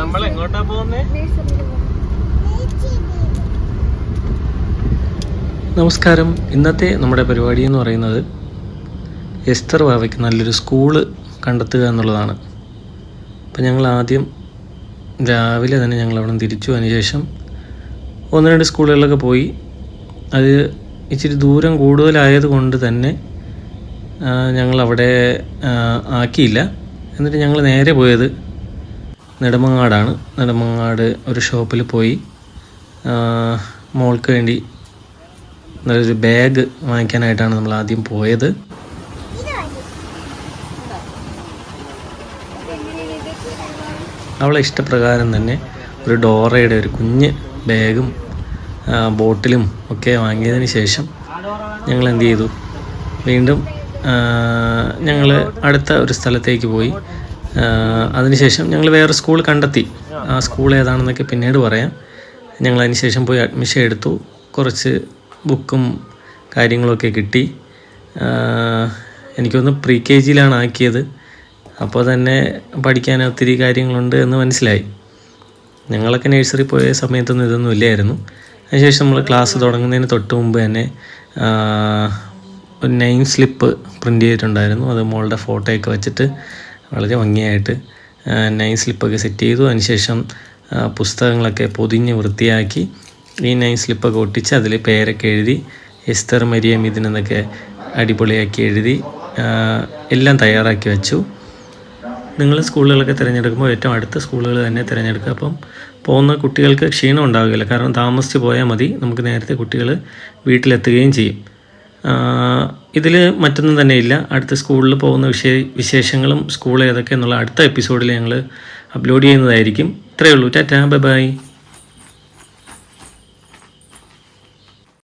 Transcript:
നമ്മൾ എങ്ങോട്ടാ പോകുന്നേ? നമസ്കാരം. ഇന്നത്തെ നമ്മുടെ പരിപാടി എന്ന് പറയുന്നത് എസ്തർ വാവയ്ക്ക് നല്ലൊരു സ്കൂൾ കണ്ടെത്തുക എന്നുള്ളതാണ്. അപ്പം ഞങ്ങൾ ആദ്യം രാവിലെ തന്നെ ഞങ്ങൾ അവിടെ നിന്ന് തിരിച്ചു. അതിനുശേഷം ഒന്ന് രണ്ട് സ്കൂളുകളിലൊക്കെ പോയി. അത് ഇച്ചിരി ദൂരം കൂടുതലായത് കൊണ്ട് തന്നെ ഞങ്ങൾ അവിടെ ആക്കിയില്ല. എന്നിട്ട് ഞങ്ങൾ നേരെ പോയത് നെടുമങ്ങാടാണ്. നെടുമങ്ങാട് ഒരു ഷോപ്പിൽ പോയി മോൾക്ക് വേണ്ടി നല്ലൊരു ബാഗ് വാങ്ങിക്കാനായിട്ടാണ് നമ്മൾ ആദ്യം പോയത്. അവളെ ഇഷ്ടപ്രകാരം തന്നെ ഒരു ഡോറയുടെ ഒരു കുഞ്ഞ് ബാഗും ബോട്ടിലും ഒക്കെ വാങ്ങിയതിന് ശേഷം ഞങ്ങൾ എന്ത് ചെയ്തു? വീണ്ടും ഞങ്ങൾ അടുത്ത ഒരു സ്ഥലത്തേക്ക് പോയി. അതിനുശേഷം ഞങ്ങൾ വേറെ സ്കൂൾ കണ്ടെത്തി. ആ സ്കൂൾ ഏതാണെന്നൊക്കെ പിന്നീട് പറയാം. ഞങ്ങൾ അതിനുശേഷം പോയി അഡ്മിഷൻ എടുത്തു. കുറച്ച് ബുക്കും കാര്യങ്ങളൊക്കെ കിട്ടി. എനിക്കൊന്ന് പ്രീ കെ ജിയിലാണ് ആക്കിയത്. അപ്പോൾ തന്നെ പഠിക്കാൻ ഒത്തിരി കാര്യങ്ങളുണ്ട് എന്ന് മനസ്സിലായി. ഞങ്ങളൊക്കെ നഴ്സറി പോയ സമയത്തൊന്നും ഇതൊന്നും ഇല്ലായിരുന്നു. അതിനുശേഷം നമ്മൾ ക്ലാസ് തുടങ്ങുന്നതിന് തൊട്ട് മുമ്പ് തന്നെ ഒരു നെയിം സ്ലിപ്പ് പ്രിന്റ് ചെയ്തിട്ടുണ്ടായിരുന്നു. അത് മോളുടെ ഫോട്ടോയൊക്കെ വെച്ചിട്ട് വളരെ ഭംഗിയായിട്ട് നൈസ് സ്ലിപ്പൊക്കെ സെറ്റ് ചെയ്തു. അതിനുശേഷം പുസ്തകങ്ങളൊക്കെ പൊതിഞ്ഞ് വൃത്തിയാക്കി ഈ നൈസ് സ്ലിപ്പൊക്കെ ഒട്ടിച്ച് അതിൽ പേരൊക്കെ എഴുതി എസ്തർ മരിയം ഇതിനെന്നൊക്കെ അടിപൊളിയാക്കി എഴുതി എല്ലാം തയ്യാറാക്കി വെച്ചു. നിങ്ങൾ സ്കൂളുകളൊക്കെ തിരഞ്ഞെടുക്കുമ്പോൾ ഏറ്റവും അടുത്ത സ്കൂളുകൾ തന്നെ തിരഞ്ഞെടുക്കുക. അപ്പം പോകുന്ന കുട്ടികൾക്ക് ക്ഷീണം ഉണ്ടാവുകയില്ല കാരണം താമസിച്ച് പോയാൽ മതി. നമുക്ക് നേരത്തെ കുട്ടികൾ വീട്ടിലെത്തുകയും ചെയ്യും. ഇതിൽ മറ്റൊന്നും തന്നെ ഇല്ല. അടുത്ത സ്കൂളിൽ പോകുന്ന വിഷയ വിശേഷങ്ങളും സ്കൂൾ ഏതൊക്കെ എന്നുള്ള അടുത്ത എപ്പിസോഡിൽ ഞങ്ങൾ അപ്ലോഡ് ചെയ്യുന്നതായിരിക്കും. ഇത്രയേ ഉള്ളൂ. ടാറ്റാ. Bye bye.